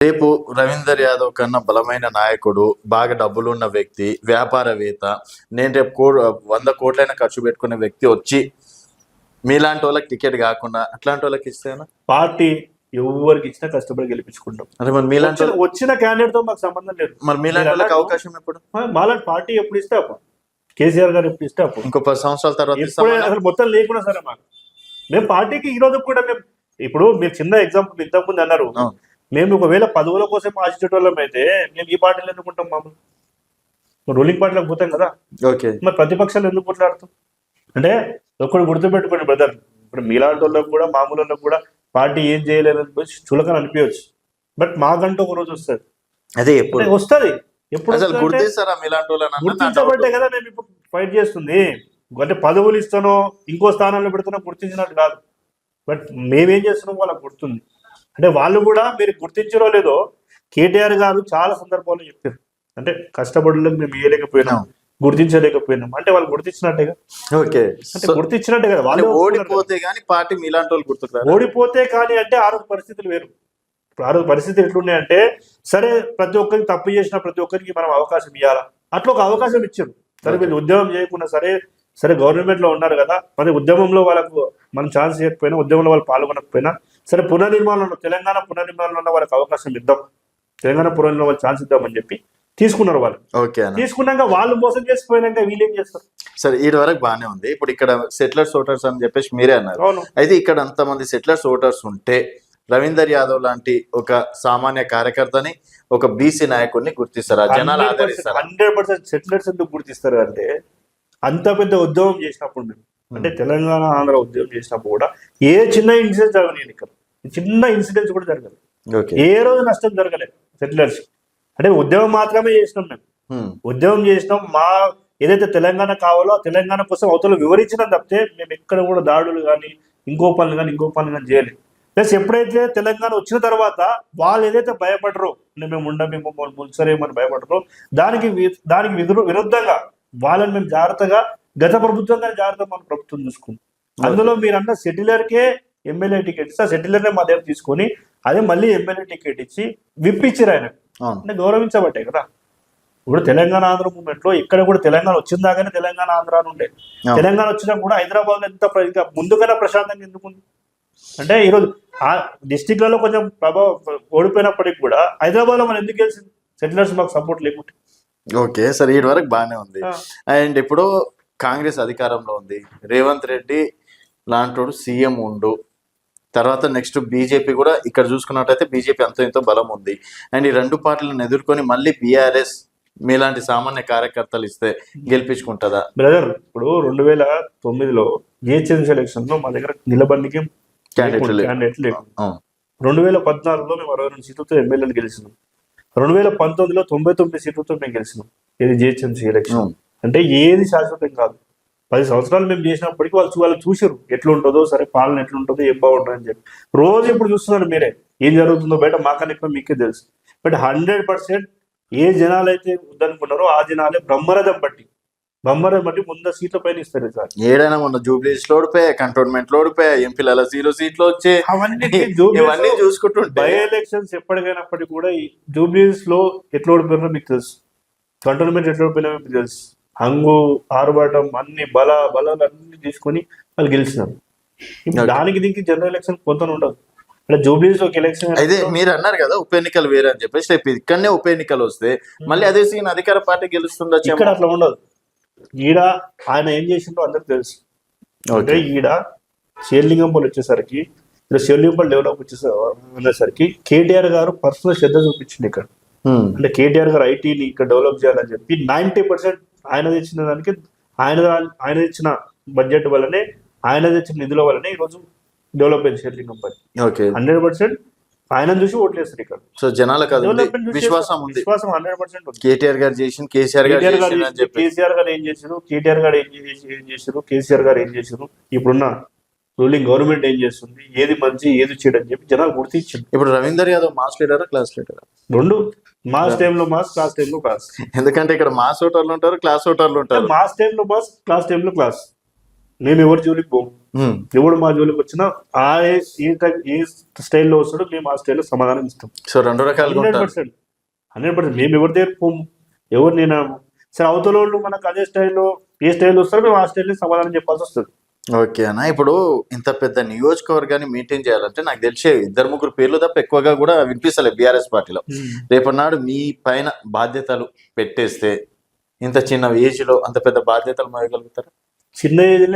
రేపు రవీందర్ యాదవ్ కన్నా బలమైన నాయకుడు బాగా డబ్బులున్న వ్యక్తి వ్యాపారవేత్త నేను రేపు కో వంద కోట్లైనా ఖర్చు పెట్టుకునే వ్యక్తి వచ్చి మీలాంటి వాళ్ళకి టికెట్ కాకుండా అట్లాంటి వాళ్ళకి ఇస్తేనా పార్టీ ఎవరికి ఇచ్చినా కష్టపడి గెలిపించుకుంటాం. అంటే మరి మీలాంటి వచ్చిన- వచ్చిన క్యాండిడేట్తో మాకు సంబంధం లేదు. మరి మీలాంటి వాళ్ళకి అవకాశం ఎప్పుడు? మా- మాలాంటి పార్టీ ఎప్పుడు ఇస్తే అప్పుడు? కేసీఆర్ గారు ఎప్పుడు ఇస్తే అప్పుడు? ఇంకో పది సంవత్సరాల తర్వాత ఎప్పుడే? అసలు మొత్తం లేకుండా సరే మాకు. మేము పార్టీకి ఈ రోజు కూడా మేము ఇప్పుడు మీరు చిన్న ఎగ్జాంపుల్ ఇంతకు ముందు అన్నారు. అవును. మేము ఒకవేళ పదవుల కోసం ఆశించేటోళ్ళం అయితే మేము ఈ పార్టీలో ఎందుకుంటాం మామూలు? రూలింగ్ పార్టీలోకి పోతాం కదా. ఓకే. మరి ప్రతిపక్షాలు ఎందుకు కొట్లాడుతాం? అంటే ఒకటి గుర్తుపెట్టుకోండి బ్రదర్ ఇప్పుడు మీలాంటి వాళ్ళకి కూడా మామూలు వాళ్ళకి కూడా పార్టీ ఏం చేయలేదని చులకని అనిపించవచ్చు. బట్ మాకంటూ ఒక రోజు వస్తుంది. అదే ఎప్పుడు? వస్తుంది. ఎప్పుడు గుర్తించబట్టే. కదా మేము ఇప్పుడు ఫైట్ చేస్తుంది. అంటే పదవులు ఇస్తానో ఇంకో స్థానంలో పెడుతున్నా గుర్తించినట్టు కాదు. బట్ మేమేం చేస్తున్నాం వాళ్ళకి గుర్తుంది. అంటే వాళ్ళు కూడా మీరు గుర్తించరో లేదో కేటీఆర్ గారు చాలా సందర్భాల్లో చెప్పారు. అంటే కష్టపడులకు మేము ఇయ్యలేకపోయినాం గుర్తించలేకపోయినాం. అంటే వాళ్ళు గుర్తించినట్టేగా ఓకే. అంటే గుర్తించినట్టే కదా? వాళ్ళు. ఓడిపోతే గానీ పార్టీ మీలాంటి వాళ్ళు గుర్తుకురారు. ఓడిపోతే కానీ అంటే ఆ రోజు పరిస్థితులు వేరు. ఇప్పుడు ఆ రోజు పరిస్థితులు ఎట్లున్నాయంటే సరే ప్రతి ఒక్కరికి తప్పు చేసిన ప్రతి ఒక్కరికి మనం అవకాశం ఇవ్వాలా అట్లా ఒక అవకాశం ఇచ్చారు. సరే వీళ్ళు ఉద్యమం చేయకుండా సరే సరే గవర్నమెంట్లో ఉన్నారు కదా మరి ఉద్యమంలో వాళ్ళకు మనం ఛాన్స్ ఇవ్వకపోయినా ఉద్యమంలో వాళ్ళు పాల్గొనకపోయినా సరే పునర్నిర్మాణంలో తెలంగాణ పునర్నిర్మాణంలో వాళ్ళకి అవకాశం ఇద్దాం. తెలంగాణ పునర్నిర్మాణంలో వాళ్ళు ఛాన్స్ ఇద్దామని చెప్పి తీసుకున్నారు వాళ్ళు. ఓకే తీసుకున్నాక వాళ్ళు మోసం చేసిపోయినాక వీళ్ళు ఏం చేస్తారు? సరే ఈ వరకు బానే ఉంది. ఇప్పుడు ఇక్కడ సెటిలర్స్ ఓటర్స్ అని చెప్పేసి మీరే అన్నారు. అయితే ఇక్కడ అంతమంది సెటిలర్స్ ఓటర్స్ ఉంటే రవీందర్ యాదవ్ లాంటి ఒక సామాన్య కార్యకర్తని ఒక బీసీ నాయకుడిని గుర్తిస్తారా? జనాలు ఆదరిస్తారా? హండ్రెడ్ పర్సెంట్ సెటిలర్స్ ఎందుకు గుర్తిస్తారు అంటే అంత పెద్ద ఉద్యమం చేసినప్పుడు మేము అంటే తెలంగాణ ఆంధ్ర ఉద్యమం చేసినప్పుడు కూడా ఏ చిన్న ఇన్సిడెంట్ జరగలేదు ఇక్కడ చిన్న ఇన్సిడెంట్స్ కూడా జరగలేదు. ఏ రోజు నష్టం జరగలేదు సెటిలర్స్. అంటే ఉద్యమం మాత్రమే చేసినాం మేము. ఉద్యమం చేసినాం మా ఏదైతే తెలంగాణ కావాలో తెలంగాణ కోసం అవతల వివరించడం తప్పితే మేము ఎక్కడ కూడా దాడులు కానీ ఇంకో పనులు కానీ ఇంకో పనులు కానీ చేయలేదు. ప్లస్ ఎప్పుడైతే తెలంగాణ వచ్చిన తర్వాత వాళ్ళు ఏదైతే భయపడరో మేము ఉండ మేము మున్సరేమని భయపడరో దానికి దానికి విరు- విరుద్ధంగా వాళ్ళని మేము జాగ్రత్తగా గత ప్రభుత్వం కానీ జాగ్రత్తగా మన ప్రభుత్వం చూసుకుంది. అందులో మీరు అన్న సెటిలర్కే ఎమ్మెల్యే టికెట్ ఇస్తే ఆ సెటిలర్నే మా దగ్గర తీసుకొని అదే మళ్ళీ ఎమ్మెల్యే టికెట్ ఇచ్చి విప్పించారు ఆయన. అంటే గౌరవించబట్టే కదా. ఇప్పుడు తెలంగాణ ఆంధ్ర మూమెంట్లో ఇక్కడ కూడా తెలంగాణ వచ్చిందాగానే తెలంగాణ ఆంధ్ర అని ఉండే. తెలంగాణ వచ్చినా కూడా హైదరాబాద్లో ఎంత ముందుగానే ప్రశాంతంగా ఎందుకుంది అంటే ఈరోజు ఆ డిస్టిక్లలో కొంచెం ప్రభావం ఓడిపోయినప్పటికి కూడా హైదరాబాద్లో మనం ఎందుకు గెలిచింది? సెటిలర్స్ మాకు సపోర్ట్ లేకుంటే. ఓకే సరే ఈ వరకు బానే ఉంది. అండ్ ఇప్పుడు కాంగ్రెస్ అధికారంలో ఉంది. రేవంత్ రెడ్డి లాంటోడు సీఎం ఉండు. తర్వాత నెక్స్ట్ బీజేపీ కూడా ఇక్కడ చూసుకున్నట్టయితే బీజేపీ అంతో ఎంతో బలం ఉంది. అండ్ ఈ రెండు పార్టీలను ఎదుర్కొని మళ్ళీ బీఆర్ఎస్ మీలాంటి సామాన్య కార్యకర్తలు ఇస్తే గెలిపించుకుంటుందా? బ్రదర్ ఇప్పుడు రెండు వేల తొమ్మిదిలో జిహెచ్ఎంసీ ఎలక్షన్లో మా దగ్గర నిలబడికి Candidate లేరు. క్యాండిడేట్ లేవు అవును. రెండు వేల పద్నాలుగులో మేము అరవై రెండు సీట్లతో ఎమ్మెల్యేలు గెలిచినాం. రెండు వేల పంతొమ్మిదిలో తొంభై తొమ్మిది సీట్లతో మేము గెలిచినాం. ఇది జిహెచ్ఎంసీ ఎలక్షన్. అంటే ఏది శాశ్వతం కాదు. పది సంవత్సరాలు మేము చేసినప్పటికీ వాళ్ళు వాళ్ళు చూసారు ఎట్లుంటుందో సరే పాలన ఎట్లుంటుందో ఏం బాగుంటుందో అని చెప్పి. రోజు ఇప్పుడు చూస్తున్నారు మీరే ఏం జరుగుతుందో బయట మాకన్నా ఎక్కువ మీకే తెలుసు. బట్ హండ్రెడ్ పర్సెంట్ ఏ జనాలు అయితే వద్దనుకున్నారో ఆ జనాలే బ్రహ్మరథం బట్టి బ్రహ్మరథం బట్టి ముందు సీట్ల పైన ఇస్తారు సార్. ఏడైనా మొన్న జూబ్లీస్లో ఓడిపోయా కంటోన్మెంట్లో ఓడిపోయా ఎంపీల జీరో సీట్లు వచ్చే అవన్నీ ఇవన్నీ చూసుకుంటుంటే. బై ఎలక్షన్స్ ఎప్పటికైనప్పటికీ కూడా ఈ జూబ్లీస్లో ఎట్లా ఓడిపోయినా మీకు తెలుసు. కంటోన్మెంట్ ఎట్లా ఓడిపోయినా మీకు తెలుసు. హంగు ఆర్భాటం అన్ని బల బలాలు అన్ని తీసుకొని వాళ్ళు గెలిచినారు. దానికి దీనికి జనరల్ ఎలక్షన్ కొంత ఉండదు. అంటే జూబ్లీస్ ఒక ఎలక్షన్ అయితే మీరు అన్నారు కదా ఉప ఎన్నికలు వేరే అని చెప్పేసి రేపు ఇక్కడనే ఉప ఎన్నికలు వస్తే మళ్ళీ అదే సీన్ అధికార పార్టీ గెలుస్తుందా ఇక్కడ అట్లా ఉండదు. ఈడ ఆయన ఏం చేసిండో అందరికి తెలుసు. అంటే ఈడ షేర్లింగంపల్లి వచ్చేసరికి ఇక్కడ షేర్లింగంపల్లి డెవలప్ వచ్చేసరికి కేటీఆర్ గారు పర్సనల్ శ్రద్ధ చూపించింది ఇక్కడ. అంటే కేటీఆర్ గారు ఐటీని ఇక్కడ డెవలప్ చేయాలని చెప్పి నైన్టీ పర్సెంట్ ఆయన తెచ్చిన దానికి ఆయన ఆయన తెచ్చిన బడ్జెట్ వల్లనే ఆయన తెచ్చిన నిధుల వల్లనే ఈరోజు డెవలప్ అయింది షేర్లింగ్ కంపెనీ ఓకే. హండ్రెడ్ పర్సెంట్ ఆయన చూసి ఓట్లేస్తారు ఇక్కడ. సో జనాలకు అది ఉంది. విశ్వాసం ఉంది. విశ్వాసం హండ్రెడ్ పర్సెంట్ ఉంది. కేటీఆర్ గారు చేసిన కేసీఆర్ గారు కేటీఆర్ గారు చేసిన అని చేసింది, చెప్పి. కేసీఆర్ గారు ఏం చేశారు? కేటీఆర్ గారు ఏం చేసి ఏం చేశారు? కేసీఆర్ గారు ఏం చేశారు? ఇప్పుడున్న రూలింగ్ గవర్నమెంట్ ఏం చేస్తుంది? ఏది మంచి ఏది చెడు అని చెప్పి జనాలు గుర్తించింది ఇప్పుడు రవీందర్ యాదవ్ మాస్ లీడరా క్లాస్ లీడరా రెండు. మాస్ టైంలో మాస్ క్లాస్ టైంలో క్లాస్ ఎందుకంటే ఇక్కడ మాస్ ఓటర్లు ఉంటారు క్లాస్ ఓటర్లు ఉంటారు. మాస్ టైంలో మాస్ క్లాస్ టైంలో క్లాస్ మేము ఎవరి జోలికి పోము. ఎవడు మా జోలికి వచ్చినా ఆ ఏ- టైప్ ఈ స్టైల్లో వస్తాడు మేము ఆ స్టైల్లో సమాధానం ఇస్తాం. సో రెండు రకాలుగా హండ్రెడ్ పర్సెంట్. Hundred percent. మేము ఎవరి దగ్గర పోము ఎవరు నేను? సరే అవతల వాళ్ళు మనకు అదే స్టైల్లో ఏ స్టైల్లో వస్తారో మేము ఆ స్టైల్లో సమాధానం చెప్పాల్సి వస్తుంది. ఓకే అన్న. ఇప్పుడు ఇంత పెద్ద నియోజకవర్గాన్ని మెయింటైన్ చేయాలంటే నాకు తెలిసే ఇద్దరు ముగ్గురు పేర్లు తప్ప ఎక్కువగా కూడా వినిపిస్తలే బీఆర్ఎస్ పార్టీలో. రేపన్నాడు మీ పైన బాధ్యతలు పెట్టేస్తే ఇంత చిన్న ఏజ్లో అంత పెద్ద బాధ్యతలు మోయగలుగుతారు? చిన్న ఏజ్లో